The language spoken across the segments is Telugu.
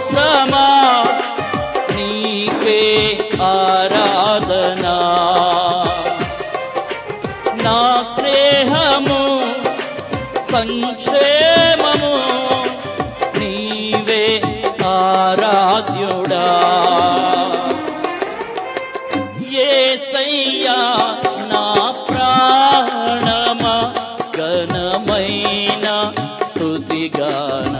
స్తోత్రమా నీకే ఆరాధనా. నా స్నేహము సంక్షేమము నీవే ఆరాధ్యుడా. ఏ సయ్యా నా ప్రాణమ ఘనమైన స్తుతిగాన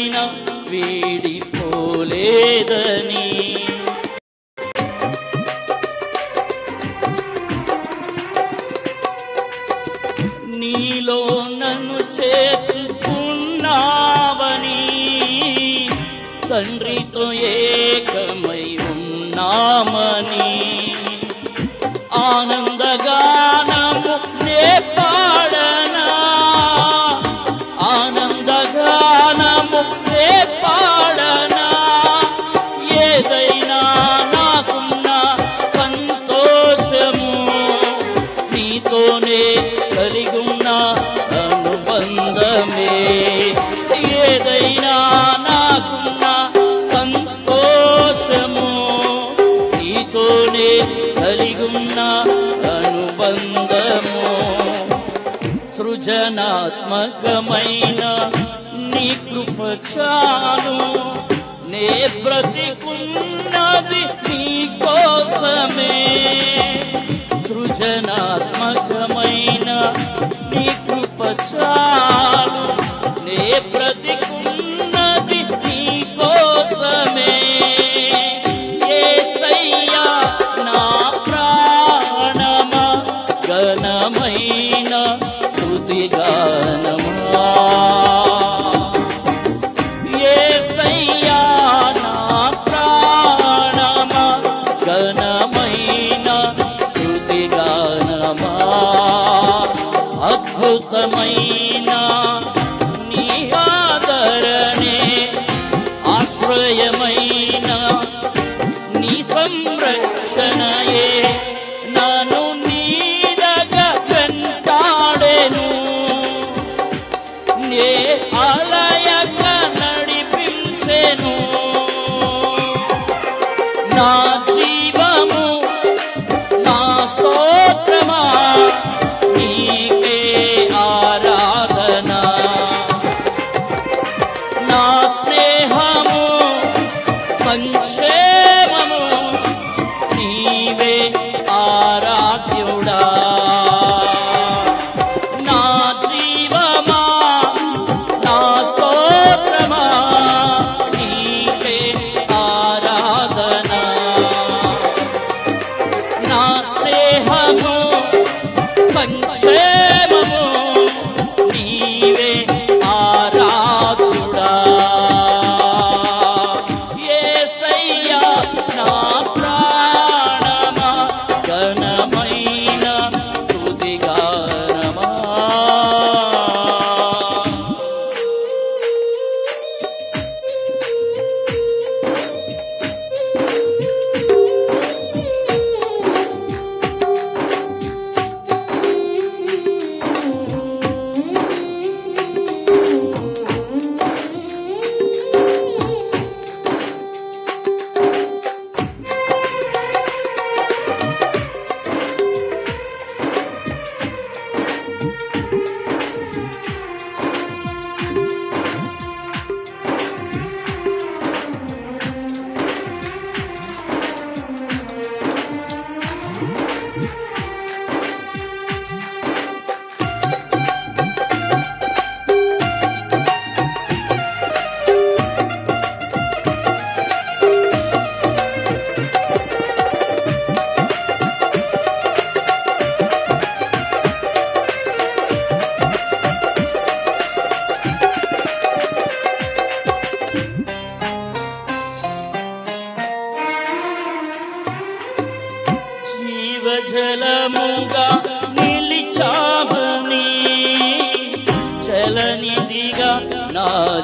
క్షణమైన వీడిపోలేదని. కలిగున్న అనుబంధము సృజనాత్మకమైన నీ కృప చాలు నే బ్రతికున్నది నీ కోసమే. సృజనాత్మకమైన నీ కృప చాలు నే ప్రతి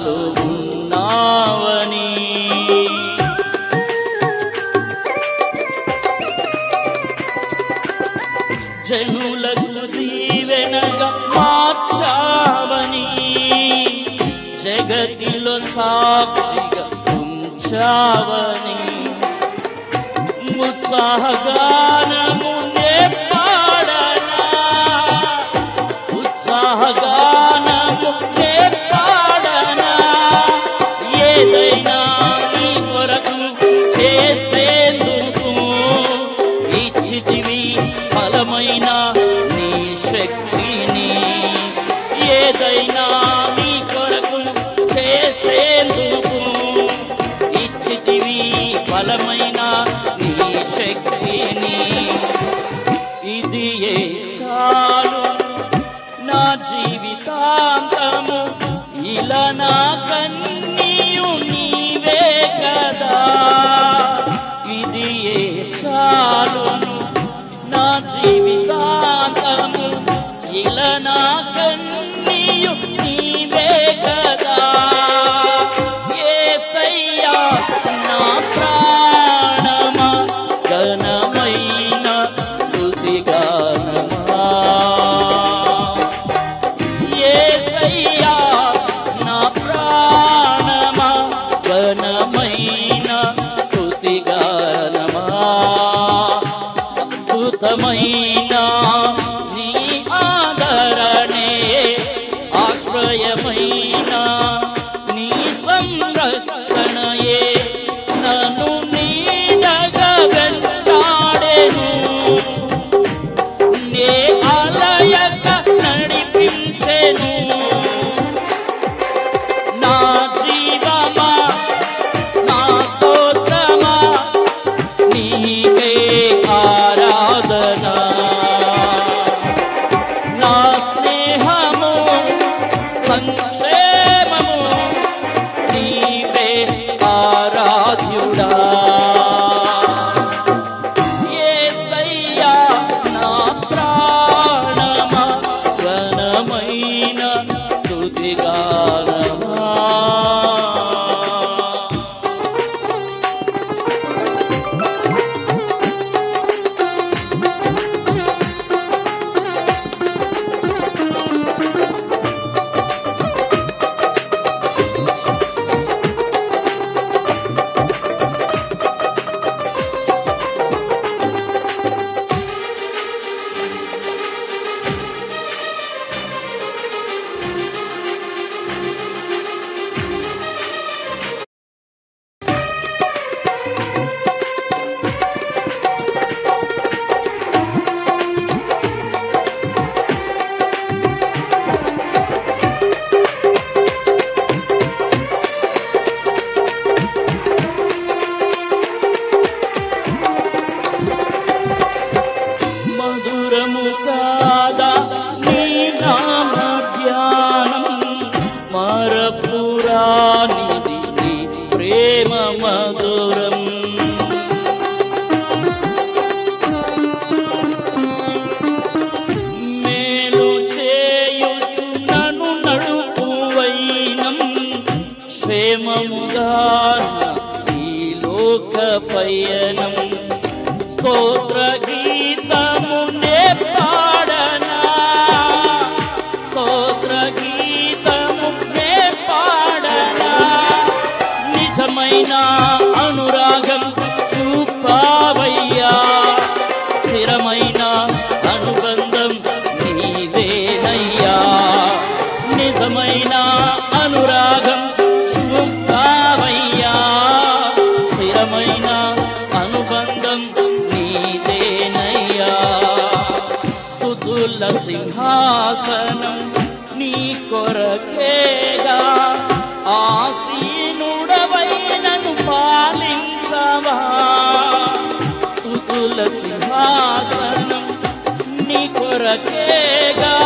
కాచుచున్నావని జనులకు దీవెనగా మార్చావని. జగతిలో సాక్షిగా ఉంచావని. ఉత్సాహగానము శక్తిని ఇది ఏ చాలు? నా జీవితాంతము ఇలా నా కన్నీయు నీవే కదా. ఇది ఏ చాలు? కాదా? నీ నామ ధ్యానం మరపురాణి ప్రేమ మధురం. మేలు చేయుచున్నను నడుపు వైనం క్షేమముగా ఈ లోక పయనం. స్తోత్ర సింహాసనం నీ కొరకేగా. ఆసీనుడవై పాలించవా. స్థుతుల సింహాసనం నీ కొరకేగా.